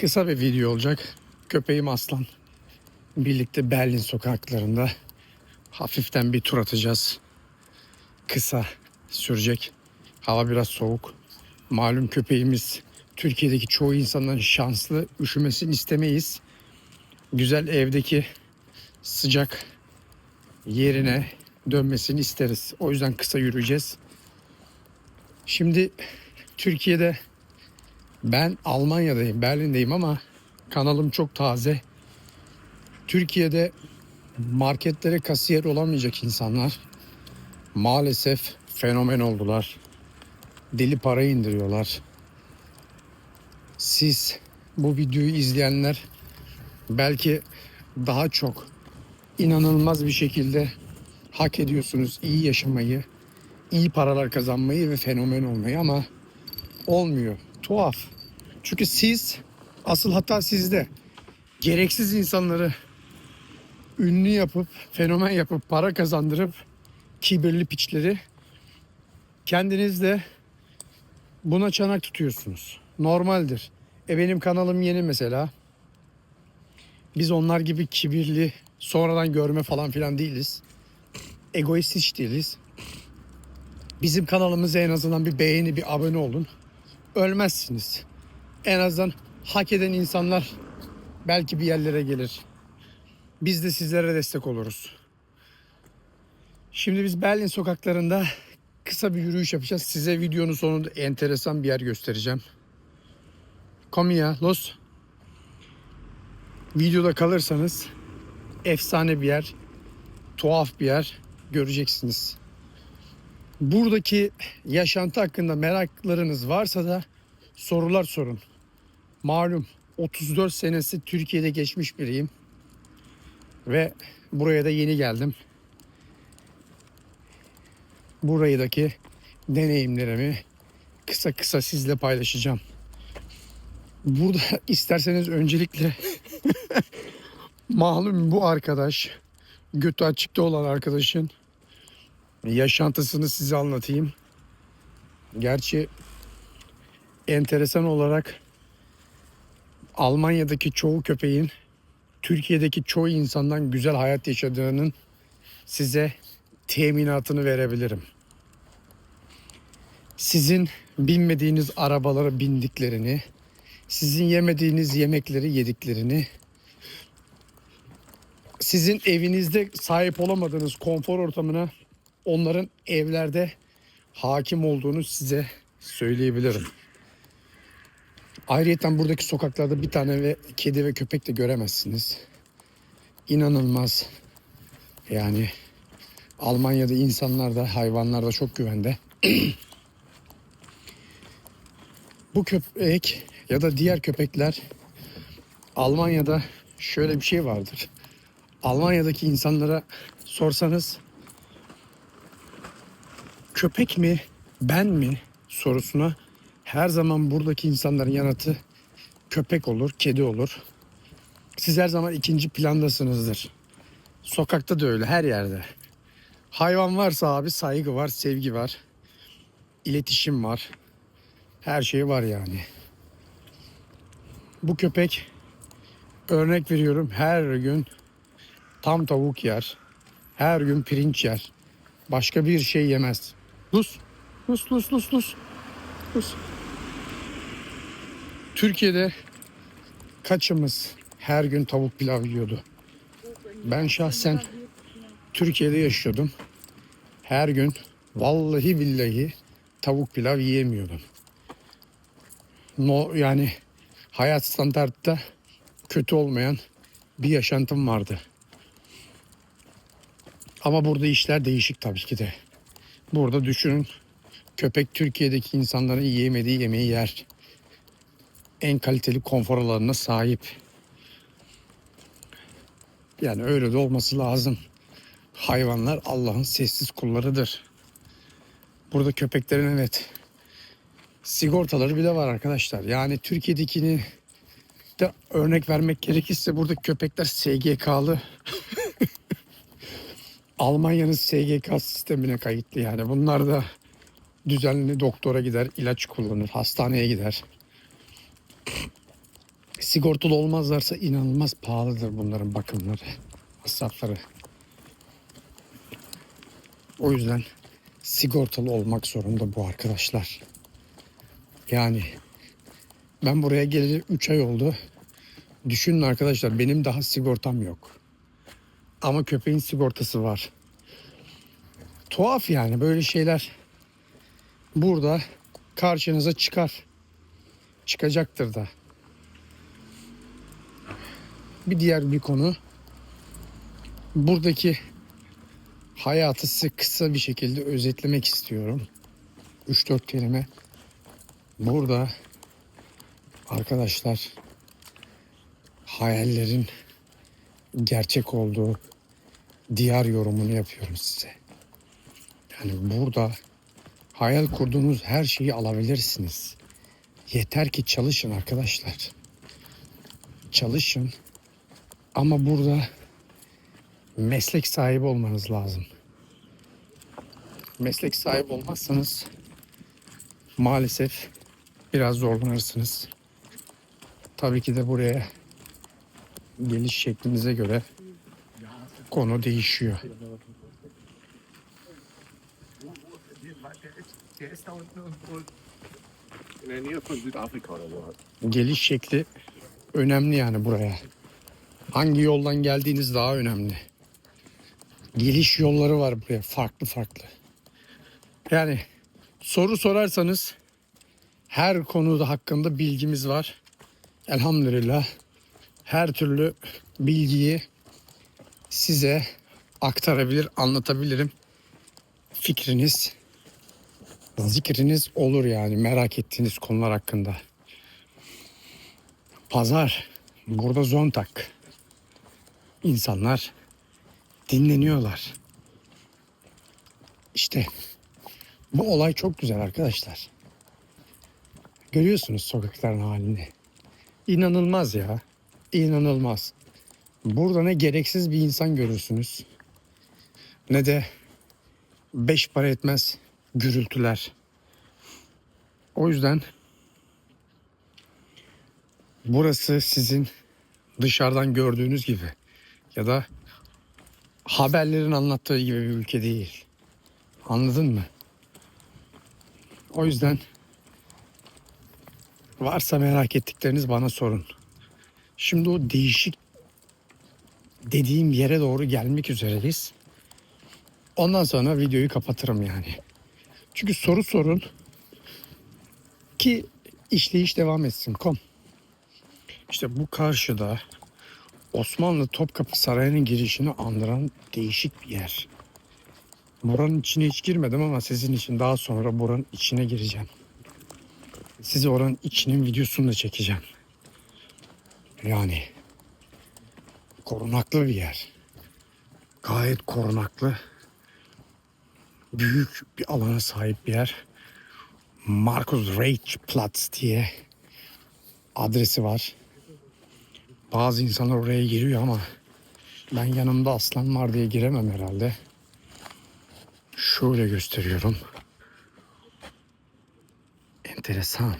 Kısa bir video olacak. Köpeğim Aslan. Birlikte Berlin sokaklarında hafiften bir tur atacağız. Kısa sürecek. Hava biraz soğuk. Malum köpeğimiz Türkiye'deki çoğu insanların şanslı üşümesini istemeyiz. Güzel evdeki sıcak yerine dönmesini isteriz. O yüzden kısa yürüyeceğiz. Şimdi Türkiye'de ben Almanya'dayım, Berlin'deyim ama kanalım çok taze. Türkiye'de marketlere kasiyer olamayacak insanlar maalesef fenomen oldular. Deli para indiriyorlar. Siz bu videoyu izleyenler belki daha çok inanılmaz bir şekilde hak ediyorsunuz iyi yaşamayı, iyi paralar kazanmayı ve fenomen olmayı ama olmuyor. Tuhaf. Çünkü siz asıl hata sizde. Gereksiz insanları ünlü yapıp, fenomen yapıp, para kazandırıp kibirli piçleri kendiniz de buna çanak tutuyorsunuz. Normaldir. E benim kanalım yeni mesela. Biz onlar gibi kibirli, sonradan görme falan filan değiliz. Egoist hiç değiliz. Bizim kanalımıza en azından bir beğeni, bir abone olun. Ölmezsiniz. En azından hak eden insanlar belki bir yerlere gelir. Biz de sizlere destek oluruz. Şimdi biz Berlin sokaklarında kısa bir yürüyüş yapacağız. Size videonun sonunda enteresan bir yer göstereceğim. Komm ya, los. Videoda kalırsanız efsane bir yer, tuhaf bir yer göreceksiniz. Buradaki yaşantı hakkında meraklarınız varsa da sorular sorun. Malum 34 senesi Türkiye'de geçmiş biriyim. Ve buraya da yeni geldim. Burayıdaki deneyimlerimi kısa kısa sizle paylaşacağım. Burada isterseniz öncelikle malum bu arkadaş götü açıkta olan arkadaşın yaşantısını size anlatayım. Gerçi enteresan olarak Almanya'daki çoğu köpeğin Türkiye'deki çoğu insandan güzel hayat yaşadığının size teminatını verebilirim. Sizin binmediğiniz arabalara bindiklerini, sizin yemediğiniz yemekleri yediklerini, sizin evinizde sahip olamadığınız konfor ortamına onların evlerde hakim olduğunu size söyleyebilirim. Ayrıca buradaki sokaklarda bir tane ve kedi ve köpek de göremezsiniz. İnanılmaz. Yani Almanya'da insanlar da hayvanlar da çok güvende. Bu köpek ya da diğer köpekler Almanya'da şöyle bir şey vardır. Almanya'daki insanlara sorsanız köpek mi ben mi sorusuna her zaman buradaki insanların yanıtı köpek olur, kedi olur. Siz her zaman ikinci plandasınızdır. Sokakta da öyle, her yerde. Hayvan varsa abi saygı var, sevgi var. iletişim var. Her şey var yani. Bu köpek örnek veriyorum her gün tam tavuk yer. Her gün pirinç yer. Başka bir şey yemez. Lus. Lus lus lus lus. Lus. Türkiye'de kaçımız her gün tavuk pilav yiyordu? Ben şahsen Türkiye'de yaşıyordum. Her gün vallahi billahi tavuk pilav yiyemiyordum. No yani hayat standartta kötü olmayan bir yaşantım vardı. Ama burada işler değişik tabii ki de. Burada düşünün köpek Türkiye'deki insanların yiyemediği yemeği yer. En kaliteli konfor alanına sahip. Yani öyle de olması lazım. Hayvanlar Allah'ın sessiz kullarıdır. Burada köpeklerin evet sigortaları bile var arkadaşlar. Yani Türkiye'dekini de örnek vermek gerekirse burada köpekler SGK'lı. Almanya'nın SGK sistemine kayıtlı yani. Bunlar da düzenli doktora gider, ilaç kullanır, hastaneye gider. Sigortalı olmazlarsa inanılmaz pahalıdır bunların bakımları, masrafları. O yüzden sigortalı olmak zorunda bu arkadaşlar. Yani ben buraya geleli 3 ay oldu. Düşünün arkadaşlar benim daha sigortam yok. Ama köpeğin sigortası var. Tuhaf yani böyle şeyler burada karşınıza çıkar. Çıkacaktır da. Bir diğer bir konu buradaki hayatı size kısa bir şekilde özetlemek istiyorum. 3-4 kelime. Burada arkadaşlar hayallerin gerçek olduğu diyar yorumunu yapıyorum size. Yani burada hayal kurduğunuz her şeyi alabilirsiniz. Yeter ki çalışın arkadaşlar. Çalışın. Ama burada meslek sahibi olmanız lazım. Meslek sahibi olmazsanız maalesef biraz zorlanırsınız. Tabii ki de buraya geliş şeklinize göre konu değişiyor. Geliş şekli önemli yani buraya. Hangi yoldan geldiğiniz daha önemli. Geliş yolları var buraya farklı farklı. Yani soru sorarsanız her konuda hakkında bilgimiz var. Elhamdülillah her türlü bilgiyi size aktarabilir, anlatabilirim. Fikriniz, zikriniz olur yani merak ettiğiniz konular hakkında. Pazar, burada zontak. İnsanlar dinleniyorlar. İşte bu olay çok güzel arkadaşlar. Görüyorsunuz sokakların halini. İnanılmaz ya. İnanılmaz. Burada ne gereksiz bir insan görürsünüz. Ne de beş para etmez gürültüler. O yüzden burası sizin dışarıdan gördüğünüz gibi ya da haberlerin anlattığı gibi bir ülke değil. Anladın mı? O yüzden varsa merak ettikleriniz bana sorun. Şimdi o değişik dediğim yere doğru gelmek üzereyiz. Ondan sonra videoyu kapatırım yani. Çünkü soru sorun ki işleyiş devam etsin. Kom. İşte bu karşıda Osmanlı Topkapı Sarayı'nın girişini andıran değişik bir yer. Buranın içine hiç girmedim ama sizin için daha sonra buranın içine gireceğim. Size oranın içinin videosunu da çekeceğim. Yani korunaklı bir yer. Gayet korunaklı. Büyük bir alana sahip bir yer. Markus Reich Platz diye adresi var. Bazı insanlar oraya giriyor ama ben yanımda aslan var diye giremem herhalde. Şöyle gösteriyorum. Enteresan.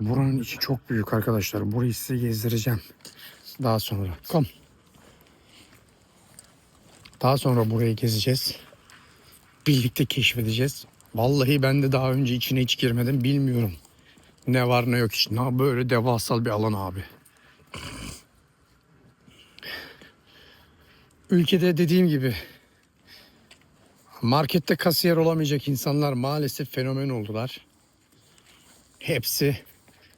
Buranın içi çok büyük arkadaşlar. Burayı size gezdireceğim. Daha sonra. Kom. Daha sonra burayı gezeceğiz. Birlikte keşfedeceğiz. Vallahi ben de daha önce içine hiç girmedim. Bilmiyorum. Ne var ne yok işte. Böyle devasal bir alan abi. Ülkede dediğim gibi markette kasiyer olamayacak insanlar maalesef fenomen oldular. Hepsi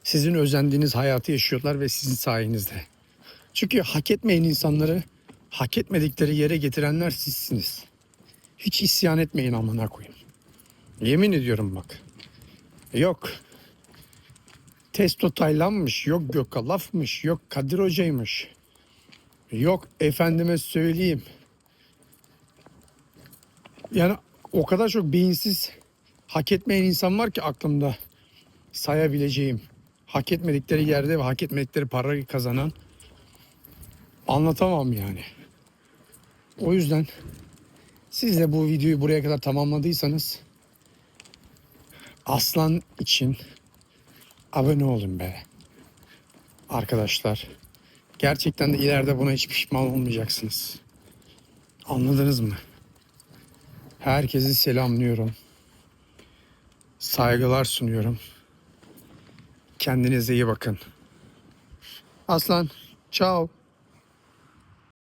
sizin özendiğiniz hayatı yaşıyorlar ve sizin sayenizde. Çünkü hak etmeyen insanları hak etmedikleri yere getirenler sizsiniz. Hiç isyan etmeyin amına koyayım. Yemin ediyorum bak. Yok. Testo Taylan'mış, yok Gökalaf'mış, yok Kadir Hoca'ymış. Yok efendime söyleyeyim. Yani o kadar çok beyinsiz hak etmeyen insan var ki aklımda sayabileceğim. Hak etmedikleri yerde ve hak etmedikleri parayı kazanan anlatamam yani. O yüzden siz de bu videoyu buraya kadar tamamladıysanız Aslan için abone olun be. arkadaşlar. Gerçekten de ileride buna hiç pişman olmayacaksınız. Anladınız mı? Herkesi selamlıyorum. Saygılar sunuyorum. Kendinize iyi bakın. Aslan, ciao.